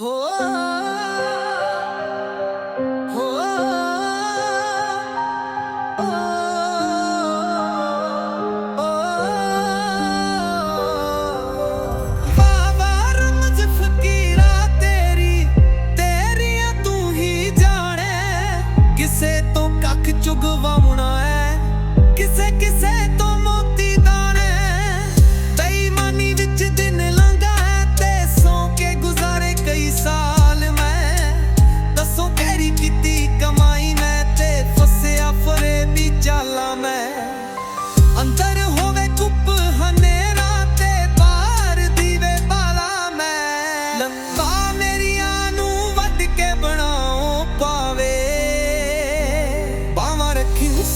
ਹੋ ਹੋ ਬਾਬਾ ਫਕੀਰਾ ਤੇਰੀ, ਤੇਰੀਆਂ ਤੂੰ ਹੀ ਜਾਣੇ। ਕਿਸੇ ਤੋਂ ਕੱਖ ਚੁਗਵਾਉਣਾ ਹੈ, ਕਿਸੇ ਕਿਸੇ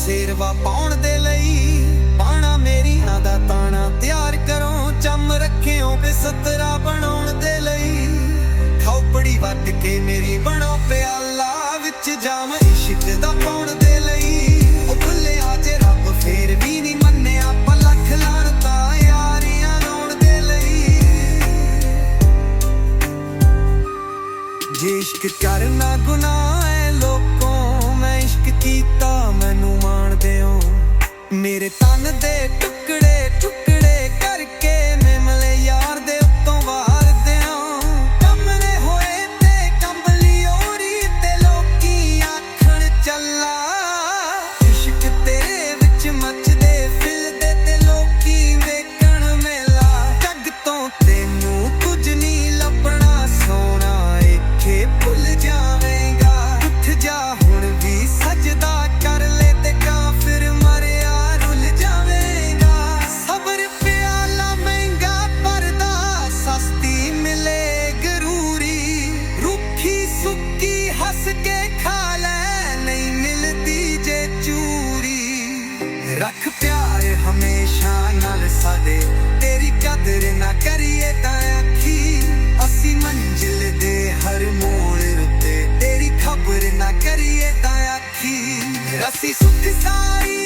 ਸੇਰਵਾ ਪਾਉਣ ਦੇ ਲਈ ਪਾਣਾ ਮੇਰੀਆਂ ਦਾ ਤਾਣਾ ਤਿਆਰ ਕਰੋ, ਚੰਮ ਰੱਖਿਓ ਬਿਸਤਰਾ ਬਣਾਉਣ ਦੇ ਲਈ। ਖੌਪੜੀ ਵੱਟ ਕੇ ਮੇਰੀ ਬਣੋ ਪਿਆਲਾ ਵਿੱਚ ਜਾਮ ਇਸ਼ਕ ਦਾ ਪਾਉਣ ਦੇ ਲਈ। ਉਹ ਭੁੱਲਿਆ ਜੇ ਰੱਬ ਫੇਰ ਵੀ ਨਹੀਂ ਮੰਨਿਆ ਪਲਖ ਲਾਣਤਾ ਯਾਰੀਆਂ ਲਾਉਣ ਦੇ ਲਈ। ਜੇ ਇਸ਼ਕ ਕਰਨਾ ਗੁਨਾਹ ਕੇ ਖਾ ਲੈ, ਨਹੀਂ ਮਿਲਦੀ ਜੇ ਚੂਰੀ। ਰੱਖ ਪਿਆਰ ਹਮੇਸ਼ਾ ਨਾਲ ਸਾਡੇ, ਤੇਰੀ ਕਦਰ ਨਾ ਕਰੀਏ ਤਾਂ ਆਖੀ ਅਸੀਂ ਮੰਜ਼ਿਲ ਦੇ ਹਰ ਮੋੜ ਉੱਤੇ, ਤੇਰੀ ਖਬਰ ਨਾ ਕਰੀਏ ਤਾਂ ਆਖੀ ਅਸੀਂ ਸੁੱਤੀ ਸਾਰ